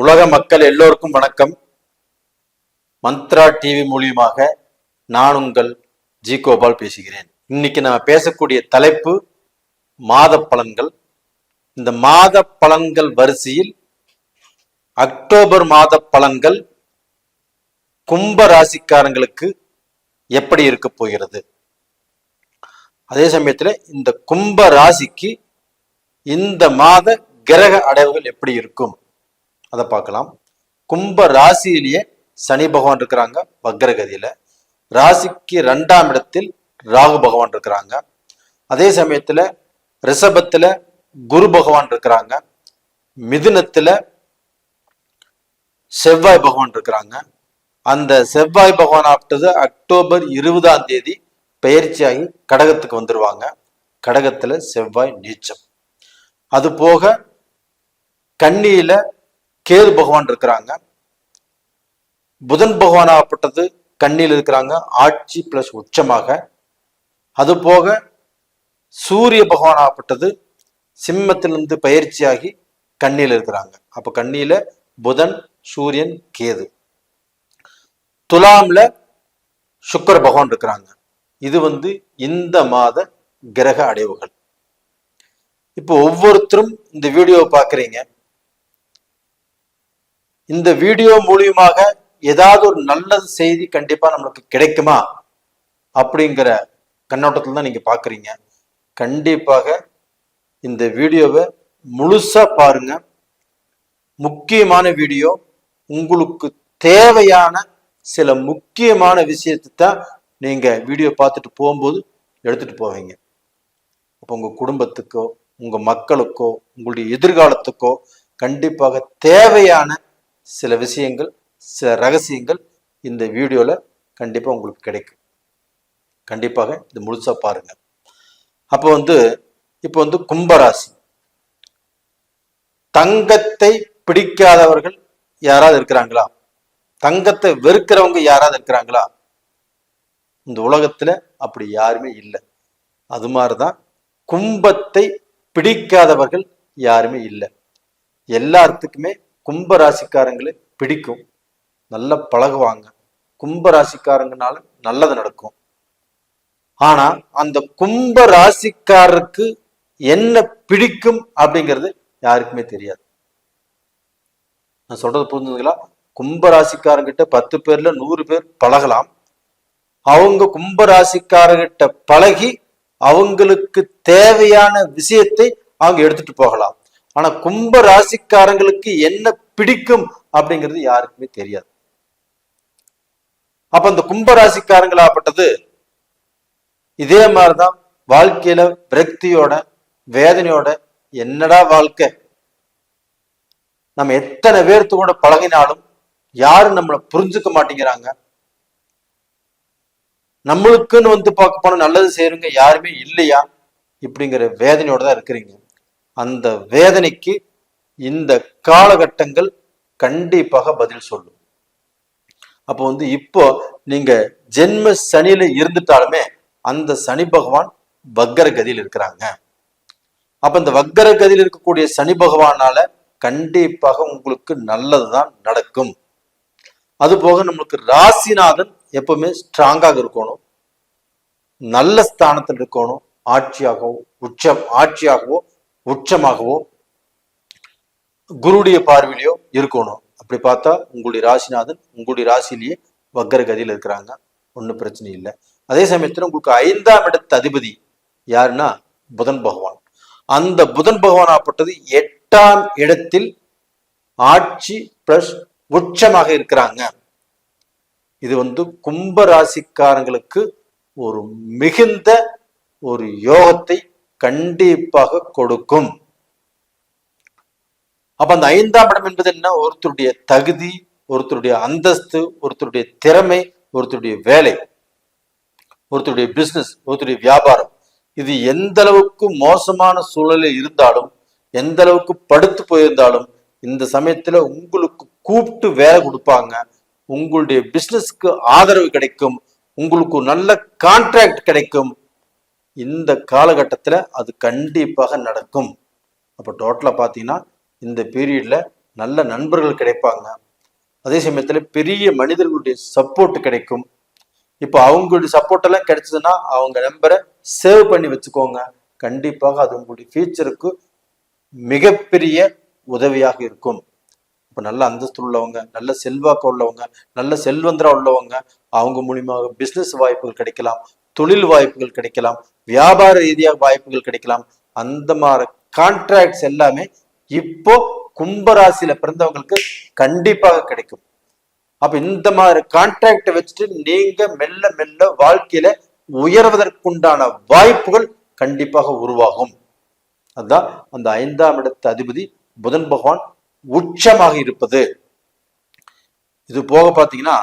உலக மக்கள் எல்லோருக்கும் வணக்கம். மந்த்ரா டிவி மூலியமாக நான் உங்கள் ஜி கோபால் பேசுகிறேன். இன்னைக்கு நம்ம பேசக்கூடிய தலைப்பு மாத பலன்கள். இந்த மாத பலன்கள் வரிசையில் அக்டோபர் மாத பலன்கள் கும்ப ராசிக்காரங்களுக்கு எப்படி இருக்க போகிறது? அதே சமயத்துல இந்த கும்ப ராசிக்கு இந்த மாத கிரக அடைவுகள் எப்படி இருக்கும்? அதை பார்க்கலாம். கும்ப ராசியிலேயே சனி பகவான் இருக்கிறாங்க வக்ரகதியில. ராசிக்கு ரெண்டாம் இடத்தில் ராகு பகவான் இருக்கிறாங்க. அதே சமயத்துல ரிஷபத்துல குரு பகவான் இருக்கிறாங்க. மிதுனத்துல செவ்வாய் பகவான் இருக்கிறாங்க. அந்த செவ்வாய் பகவான் ஆப்டது அக்டோபர் இருபதாம் தேதி பயிற்சியாகி கடகத்துக்கு வந்துருவாங்க. கடகத்துல செவ்வாய் நீச்சம். அது போக கன்னியில கேது பகவான் இருக்கிறாங்க. புதன் பகவான் ஆகப்பட்டது கண்ணியில் இருக்கிறாங்க. ஆட்சி பிளஸ் உச்சமாக. அது போக சூரிய பகவான் ஆகப்பட்டது சிம்மத்திலிருந்து பயிற்சியாகி கண்ணியில் இருக்கிறாங்க. அப்ப கண்ணியில புதன் சூரியன் கேது. துலாம்ல சுக்கர பகவான் இருக்கிறாங்க. இது வந்து இந்த மாத கிரக அடைவுகள். இப்போ ஒவ்வொருத்தரும் இந்த வீடியோவை பார்க்குறீங்க. இந்த வீடியோ மூலியமாக ஏதாவது ஒரு நல்ல செய்தி கண்டிப்பா நம்மளுக்கு கிடைக்குமா? அப்படிங்கிற கண்ணோட்டத்தில் தான் நீங்க பாக்குறீங்க. கண்டிப்பாக இந்த வீடியோவை முழுசா பாருங்க. முக்கியமான வீடியோ உங்களுக்கு தேவையான சில முக்கியமான விஷயத்தை தான் நீங்க வீடியோ பார்த்துட்டு போகும்போது எடுத்துட்டு போவீங்க. அப்போ உங்க குடும்பத்துக்கோ உங்க மக்களுக்கோ உங்களுடைய எதிர்காலத்துக்கோ கண்டிப்பாக தேவையான சில விஷயங்கள் சில ரகசியங்கள் இந்த வீடியோல கண்டிப்பா உங்களுக்கு கிடைக்கும். கண்டிப்பாக இது முழுசாக பாருங்க. அப்போ வந்து இப்போ வந்து கும்பராசி. தங்கத்தை பிடிக்காதவர்கள் யாராவது இருக்கிறாங்களா? தங்கத்தை வெறுக்கிறவங்க யாராவது இருக்கிறாங்களா? இந்த உலகத்துல அப்படி யாருமே இல்லை. அது மாதிரி தான் கும்பத்தை பிடிக்காதவர்கள் யாருமே இல்லை. எல்லாத்துக்குமே கும்ப ராசிக்காரங்களை பிடிக்கும். நல்லா பழகுவாங்க. கும்ப ராசிக்காரங்கனால நல்லது நடக்கும். ஆனா அந்த கும்ப ராசிக்காரருக்கு என்ன பிடிக்கும் அப்படிங்கிறது யாருக்குமே தெரியாது. நான் சொல்றது புரிஞ்சுங்களா கும்ப ராசிக்காரங்கிட்ட பத்து பேர்ல நூறு பேர் பழகலாம். அவங்க கும்ப ராசிக்காரர்கிட்ட பழகி அவங்களுக்கு தேவையான விஷயத்தை அவங்க எடுத்துட்டு போகலாம். ஆனா கும்ப ராசிக்காரங்களுக்கு என்ன பிடிக்கும் அப்படிங்கிறது யாருக்குமே தெரியாது. அப்ப அந்த கும்ப ராசிக்காரங்களாப்பட்டது இதே மாதிரிதான் வாழ்க்கையில விரக்தியோட வேதனையோட என்னடா வாழ்க்கை? நம்ம எத்தனை பேர்த்து கூட பழகினாலும் யாரும் நம்மளை புரிஞ்சுக்க மாட்டேங்கிறாங்க. நம்மளுக்குன்னு வந்து பார்க்க போன நல்லது செய்யறவங்க யாருமே இல்லையா? இப்படிங்கிற வேதனையோட தான் இருக்கிறீங்க. அந்த வேதனைக்கு இந்த காலகட்டங்கள் கண்டிப்பாக பதில் சொல்லும். அப்போ வந்து இப்போ நீங்க ஜென்ம சனியில இருந்துட்டாலுமே அந்த சனி பகவான் வக்கர கதியில் இருக்கிறாங்க. அப்ப இந்த வக்கர கதியில் இருக்கக்கூடிய சனி பகவானால கண்டிப்பாக உங்களுக்கு நல்லதுதான் நடக்கும். அது போக நம்மளுக்கு ராசிநாதன் எப்பவுமே ஸ்ட்ராங்காக இருக்கணும். நல்ல ஸ்தானத்தில் இருக்கணும். ஆட்சியாகவோ உச்சம் ஆட்சியாகவோ உச்சமாகவோ குருடைய பார்வையிலையோ இருக்கணும். அப்படி பார்த்தா உங்களுடைய ராசிநாதன் உங்களுடைய ராசியிலேயே வக்கர கதியில் இருக்கிறாங்க. ஒன்றும் பிரச்சனை இல்லை. அதே சமயத்தில் உங்களுக்கு ஐந்தாம் இடத்து அதிபதி யாருன்னா புதன் பகவான். அந்த புதன் பகவான் ஆப்பட்டது எட்டாம் இடத்தில் ஆட்சி பிளஸ் உச்சமாக இருக்கிறாங்க. இது வந்து கும்ப ராசிக்காரங்களுக்கு ஒரு மிகுந்த ஒரு யோகத்தை கண்டிப்பாக கொடுக்கும். அப்ப அந்த ஐந்தாம் இடம் என்பது என்ன? ஒருத்தருடைய தகுதி ஒருத்தருடைய அந்தஸ்து ஒருத்தருடைய திறமை ஒருத்தருடைய வேலை ஒருத்தருடைய பிசினஸ் ஒருத்தருடைய வியாபாரம். இது எந்த அளவுக்கு மோசமான சூழலில் இருந்தாலும் எந்த அளவுக்கு படுத்து போயிருந்தாலும் இந்த சமயத்துல உங்களுக்கு கூப்பிட்டு வேலை கொடுப்பாங்க. உங்களுடைய பிசினஸ்க்கு ஆதரவு கிடைக்கும். உங்களுக்கு நல்ல கான்ட்ராக்ட் கிடைக்கும். இந்த காலகட்டத்தில் அது கண்டிப்பாக நடக்கும். அப்போ டோட்டலாக பார்த்தீங்கன்னா இந்த பீரியடில் நல்ல நண்பர்கள் கிடைப்பாங்க. அதே சமயத்தில் பெரிய மனிதர்களுடைய சப்போர்ட் கிடைக்கும். இப்போ அவங்களுடைய சப்போர்ட்டெல்லாம் கிடைச்சதுன்னா அவங்க நம்பரை சேவ் பண்ணி வச்சுக்கோங்க. கண்டிப்பாக அது உங்களுடைய ஃபியூச்சருக்கு மிகப்பெரிய உதவியாக இருக்கும். இப்போ நல்ல அந்தஸ்து உள்ளவங்க நல்ல செல்வாக்கு உள்ளவங்க நல்ல செல்வந்தரா உள்ளவங்க அவங்க மூலியமாக பிஸ்னஸ் வாய்ப்புகள் கிடைக்கலாம். தொழில் வாய்ப்புகள் கிடைக்கலாம் வியாபார ரீதியாக வாய்ப்புகள் கிடைக்கலாம். அந்த மாதிரி கான்ட்ராக்ட்ஸ் எல்லாமே இப்போ கும்பராசியில பிறந்தவங்களுக்கு கண்டிப்பாக கிடைக்கும். அப்ப இந்த மாதிரி கான்ட்ராக்டை வச்சுட்டு நீங்க மெல்ல மெல்ல வாழ்க்கையில உயர்வதற்குண்டான வாய்ப்புகள் கண்டிப்பாக உருவாகும். அதுதான் அந்த ஐந்தாம் இடத்து அதிபதி புதன் பகவான் உச்சமாக இருப்பது. இது போக பார்த்தீங்கன்னா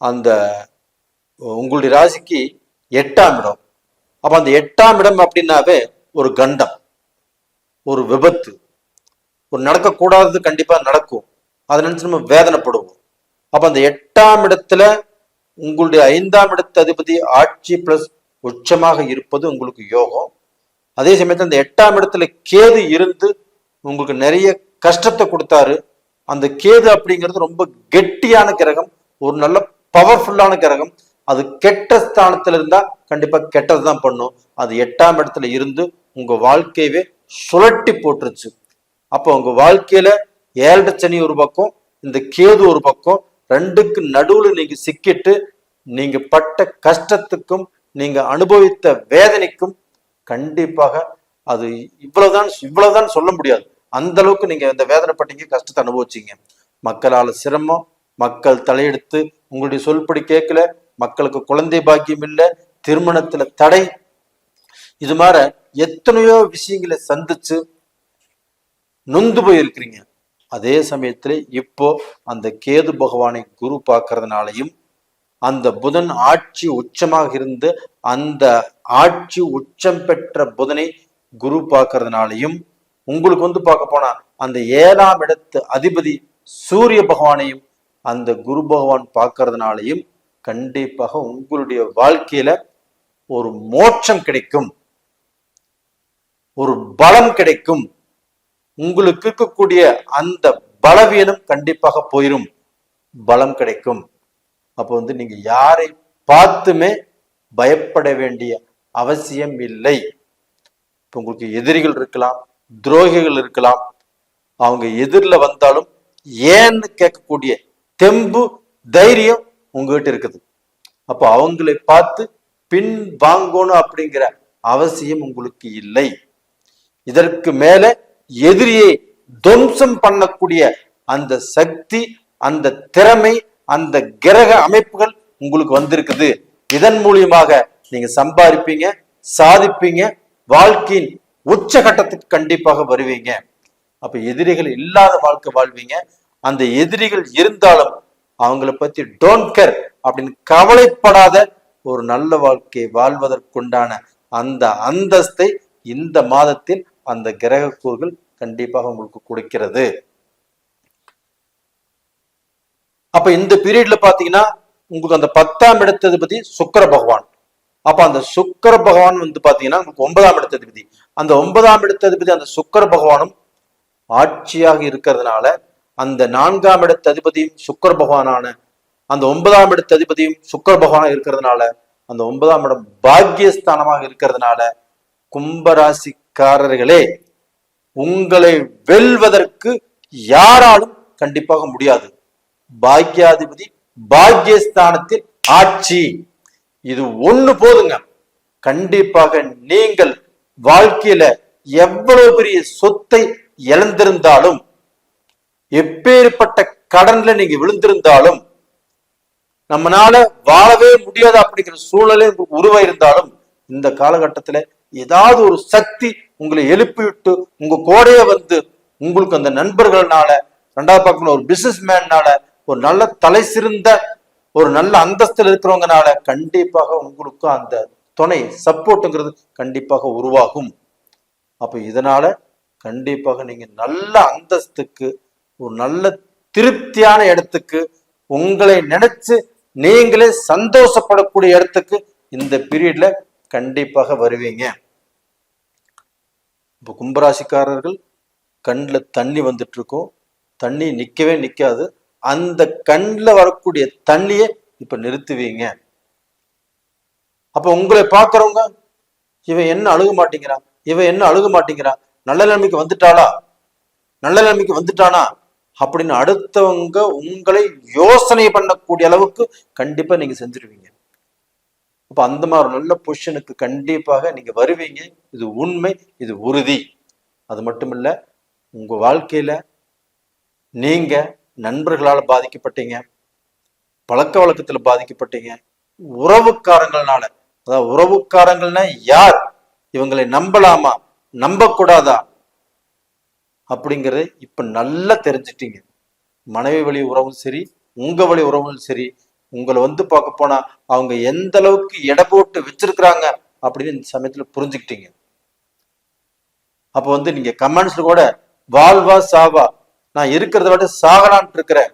அந்த உங்களுடைய ராசிக்கு எட்டாம் இடம். அப்ப அந்த எட்டாம் இடம் அப்படின்னாவே ஒரு கண்டம் ஒரு விபத்து. ஒரு நடக்கக்கூடாதது கண்டிப்பா நடக்கும். அதை நினைச்சு நம்ம வேதனைப்படுவோம். அப்ப அந்த எட்டாம் இடத்துல உங்களுடைய ஐந்தாம் இடத்து அதிபதி ஆட்சி பிளஸ் உச்சமாக இருப்பது உங்களுக்கு யோகம். அதே சமயத்தில் அந்த எட்டாம் இடத்துல கேது இருந்து உங்களுக்கு நிறைய கஷ்டத்தை கொடுத்தாரு. அந்த கேது அப்படிங்கிறது ரொம்ப கெட்டியான கிரகம் ஒரு நல்ல பவர்ஃபுல்லான கிரகம். அது கெட்ட ஸ்தானத்துல இருந்தா கண்டிப்பா கெட்டது தான் பண்ணும். அது எட்டாம் இடத்துல இருந்து உங்க வாழ்க்கையவே சுழட்டி போட்டுருச்சு. அப்போ உங்க வாழ்க்கையில ஏழரை சனி ஒரு பக்கம் இந்த கேது ஒரு பக்கம் ரெண்டுக்கு நடுவுல நீங்க சிக்கிட்டு நீங்க பட்ட கஷ்டத்துக்கும் நீங்க அனுபவித்த வேதனைக்கும் கண்டிப்பாக அது இவ்வளவுதான் இவ்வளவுதான் சொல்ல முடியாது. அந்த அளவுக்கு நீங்க இந்த வேதனைப்பட்டீங்க கஷ்டத்தை அனுபவிச்சீங்க. மக்களால சிரமம் மக்கள் தலையெடுத்து உங்களுடைய சொல்படி கேட்கல மக்களுக்கு குழந்தை பாக்கியம் இல்லை திருமணத்துல தடை. இது மாதிரி எத்தனையோ விஷயங்களை சந்திச்சு நொந்து போயிருக்கிறீங்க. அதே சமயத்துல இப்போ அந்த கேது பகவானை குரு பார்க்கறதுனாலையும் அந்த புதன் ஆட்சி உச்சமாக இருந்து அந்த ஆட்சி உச்சம் பெற்ற புதனை குரு பார்க்கறதுனாலையும் உங்களுக்கு வந்து பார்க்க போனா அந்த ஏழாம் இடத்து அதிபதி சூரிய பகவானையும் அந்த குரு பகவான் பார்க்கறதுனாலையும் கண்டிப்பாக உங்களுடைய வாழ்க்கையில ஒரு மோட்சம் கிடைக்கும். ஒரு பலம் கிடைக்கும். உங்களுக்கு இருக்கக்கூடிய அந்த பலவீனம் கண்டிப்பாக போயிரும். பலம் கிடைக்கும். அப்போ வந்து நீங்க யாரை பார்த்துமே பயப்பட வேண்டிய அவசியம் இல்லை. இப்போ உங்களுக்கு எதிரிகள் இருக்கலாம் துரோகிகள் இருக்கலாம். அவங்க எதிரில் வந்தாலும் ஏன்னு கேட்கக்கூடிய தெம்பு தைரியம் உங்ககிட்ட இருக்குது. அப்போ அவங்களை பார்த்து பின் வாங்கணும் அப்படிங்கிற அவசியம் உங்களுக்கு இல்லை. இதற்கு மேல எதிரியை துவம்சம் பண்ணக்கூடிய அந்த சக்தி அந்த திறமை அந்த கிரக அமைப்புகள் உங்களுக்கு வந்திருக்குது. இதன் மூலியமாக நீங்க சம்பாதிப்பீங்க சாதிப்பீங்க வாழ்க்கையின் உச்சகட்டத்துக்கு கண்டிப்பாக வருவீங்க. அப்ப எதிரிகள் இல்லாத வாழ்க்கை வாழ்வீங்க. அந்த எதிரிகள் இருந்தாலும் அவங்கள பத்தி டோன்ட் கேர் அப்படின்னு கவலைப்படாத ஒரு நல்ல வாழ்க்கை வாழ்வதற்குண்டான அந்த அந்தஸ்தை இந்த மாதத்தில் அந்த கிரக கூறுகள் கண்டிப்பாக உங்களுக்கு கொடுக்கிறது. அப்ப இந்த பீரியட்ல பாத்தீங்கன்னா உங்களுக்கு அந்த பத்தாம் இடத்ததிபதி சுக்கர பகவான். அப்ப அந்த சுக்கர பகவான் வந்து பாத்தீங்கன்னா உங்களுக்கு ஒன்பதாம் இடத்ததிபதி. அந்த ஒன்பதாம் இடத்ததிபதி அந்த சுக்கர பகவானும் ஆட்சியாக இருக்கிறதுனால அந்த நான்காம் இடத்ததிபதியும் சுக்கர பகவானான அந்த ஒன்பதாம் இடத்ததிபதியும் சுக்கர பகவானாக இருக்கிறதுனால அந்த ஒன்பதாம் இடம் பாக்கியஸ்தானமாக இருக்கிறதுனால கும்பராசிக்காரர்களே உங்களை வெல்வதற்கு யாராலும் கண்டிப்பாக முடியாது. பாக்கியாதிபதி பாக்கியஸ்தானத்தில் ஆட்சி. இது ஒண்ணு போதுங்க. கண்டிப்பாக நீங்கள் வாழ்க்கையில எவ்வளவு பெரிய சொத்தை இழந்திருந்தாலும் எப்பேற்பட்ட கடன்ல நீங்க விழுந்திருந்தாலும் நம்மனால வாழவே முடியாது அப்படிங்கிற சூழலே உங்களுக்கு உருவாயிருந்தாலும் இந்த காலகட்டத்துல ஏதாவது ஒரு சக்தி உங்களை எழுப்பிவிட்டு உங்க கோடைய வந்து உங்களுக்கு அந்த நண்பர்கள்னால ரெண்டாவது பக்கம் ஒரு பிசினஸ் மேன்னால ஒரு நல்ல தலை சிறந்த ஒரு நல்ல அந்தஸ்தில் இருக்கிறவங்கனால கண்டிப்பாக உங்களுக்கு அந்த துணை சப்போர்ட்டுங்கிறது கண்டிப்பாக உருவாகும். அப்ப இதனால கண்டிப்பாக நீங்க நல்ல அந்தஸ்துக்கு ஒரு நல்ல திருப்தியான இடத்துக்கு உங்களை நினைச்சு நீங்களே சந்தோஷப்படக்கூடிய இடத்துக்கு இந்த பீரியட்ல கண்டிப்பாக வருவீங்க. இப்போ கும்பராசிக்காரர்கள் கண்ணில் தண்ணி வந்துட்டு இருக்கும் தண்ணி நிற்கவே நிற்காது அந்த கண்ணில் வரக்கூடிய தண்ணியை இப்ப நிறுத்துவீங்க. அப்ப உங்களை பார்க்கறவங்க இவன் என்ன அழுக மாட்டேங்கிறான்? இவன் என்ன அழுக மாட்டேங்கிறான்? நல்ல நிலைமைக்கு வந்துட்டாளா? நல்ல நிலைமைக்கு வந்துட்டானா? அப்படின்னு அடுத்தவங்க உங்களை யோசனை பண்ணக்கூடிய அளவுக்கு கண்டிப்பா நீங்க செஞ்சிருவீங்க. அப்ப அந்த மாதிரி ஒரு நல்ல பொசிஷனுக்கு கண்டிப்பாக நீங்க வருவீங்க. இது உண்மை இது உறுதி. அது மட்டும் இல்ல உங்க வாழ்க்கையில நீங்க நண்பர்களால பாதிக்கப்பட்டீங்க பழக்க வழக்கத்துல பாதிக்கப்பட்டீங்க உறவுக்காரங்களால அதாவது உறவுக்காரங்கள்னா யார்? இவங்களை நம்பலாமா? நம்பக்கூடாதா? அப்படிங்கிறத இப்போ நல்லா தெரிஞ்சிட்டீங்க. மனைவி வழி உறவும் சரி உங்க வழி உறவும் சரி உங்களை வந்து பார்க்க போனால் அவங்க எந்த அளவுக்கு எடை போட்டு வச்சிருக்கிறாங்க அப்படின்னு இந்த சமயத்தில் புரிஞ்சுக்கிட்டீங்க. அப்ப வந்து நீங்க கமெண்ட்ஸ்ல கூட வாழ்வா சாவா நான் இருக்கிறத விட சாகலான்ட்டு இருக்கிறேன்.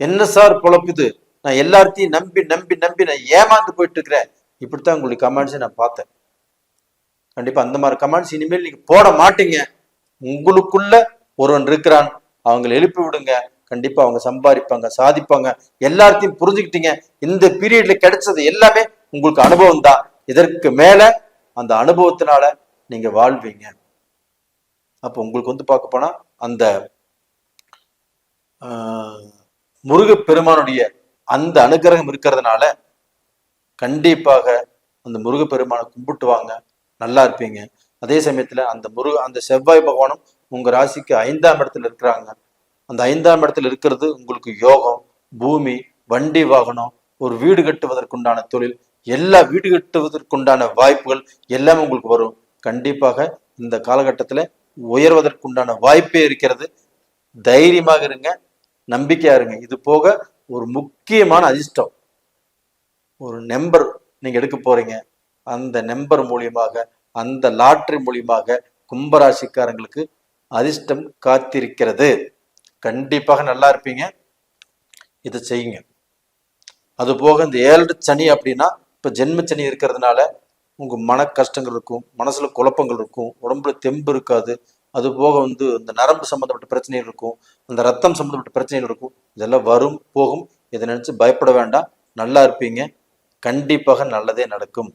என்ன சார் பொழப்புது? நான் எல்லாத்தையும் நம்பி நம்பி நம்பி நான் ஏமாந்து போயிட்டு இருக்கிறேன். இப்படித்தான் உங்களுடைய கமெண்ட்ஸை நான் பார்த்தேன். கண்டிப்பா அந்த மாதிரி கமெண்ட்ஸ் இனிமேல் நீங்க போட மாட்டீங்க. உங்களுக்குள்ள ஒருவன் இருக்கிறான். அவங்களை எழுப்பி விடுங்க. கண்டிப்பா அவங்க சம்பாதிப்பாங்க சாதிப்பாங்க. எல்லாத்தையும் புரிஞ்சுக்கிட்டீங்க. இந்த பீரியட்ல கிடைச்சது எல்லாமே உங்களுக்கு அனுபவம் தான். இதற்கு மேல அந்த அனுபவத்தினால நீங்க வாழ்வீங்க. அப்போ உங்களுக்கு வந்து பார்க்க போனா அந்த ஆஹ், முருகப்பெருமானுடைய அந்த அனுகிரகம் இருக்கிறதுனால கண்டிப்பாக அந்த முருகப்பெருமானை கும்பிட்டு வாங்க நல்லா இருப்பீங்க. அதே சமயத்துல அந்த முரு அந்த செவ்வாய் பகவானும் உங்க ராசிக்கு ஐந்தாம் இடத்துல இருக்கிறாங்க. அந்த ஐந்தாம் இடத்துல இருக்கிறது உங்களுக்கு யோகம் பூமி வண்டி வாகனம் ஒரு வீடு கட்டுவதற்குண்டான தொழில் எல்லா வீடு கட்டுவதற்குண்டான வாய்ப்புகள் எல்லாமே உங்களுக்கு வரும். கண்டிப்பாக இந்த காலகட்டத்துல உயர்வதற்குண்டான வாய்ப்பே இருக்கிறது. தைரியமாக இருங்க நம்பிக்கையா இருங்க. இது போக ஒரு முக்கியமான அதிர்ஷ்டம். ஒரு நம்பர் நீங்க எடுக்க போறீங்க. அந்த நம்பர் மூலியமாக அந்த லாட்ரி மூலியமாக கும்பராசிக்காரங்களுக்கு அதிர்ஷ்டம் காத்திருக்கிறது. கண்டிப்பாக நல்லா இருப்பீங்க. இதை செய்யுங்க. அது போக இந்த ஏழு சனி அப்படின்னா இப்போ ஜென்ம சனி இருக்கிறதுனால உங்கள் மன கஷ்டங்கள் இருக்கும் மனசில் குழப்பங்கள் இருக்கும் உடம்புல தெம்பு இருக்காது. அது போக வந்து இந்த நரம்பு சம்மந்தப்பட்ட பிரச்சனைகள் இருக்கும் அந்த ரத்தம் சம்மந்தப்பட்ட பிரச்சனைகள் இருக்கும். இதெல்லாம் வரும் போகும். இதை நினச்சி பயப்பட வேண்டாம். நல்லா இருப்பீங்க. கண்டிப்பாக நல்லதே நடக்கும்.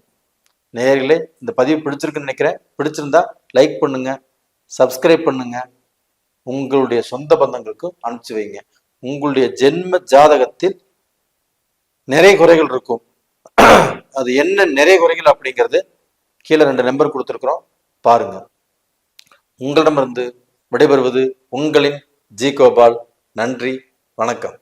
நேயர்களே இந்த பதிவு பிடிச்சிருக்குன்னு நினைக்கிறேன். பிடிச்சிருந்தா லைக் பண்ணுங்க சப்ஸ்கிரைப் பண்ணுங்க. உங்களுடைய சொந்த பந்தங்களுக்கு அனுப்பிச்சு வைங்க. உங்களுடைய ஜென்ம ஜாதகத்தில் நிறைய குறைகள் இருக்கும். அது என்ன நிறைய குறைகள் அப்படிங்கிறது கீழே ரெண்டு நம்பர் கொடுத்துருக்குறோம். பாருங்க. உங்களிடமிருந்து விடைபெறுவது உங்களின் ஜி கோபால் நன்றி வணக்கம்.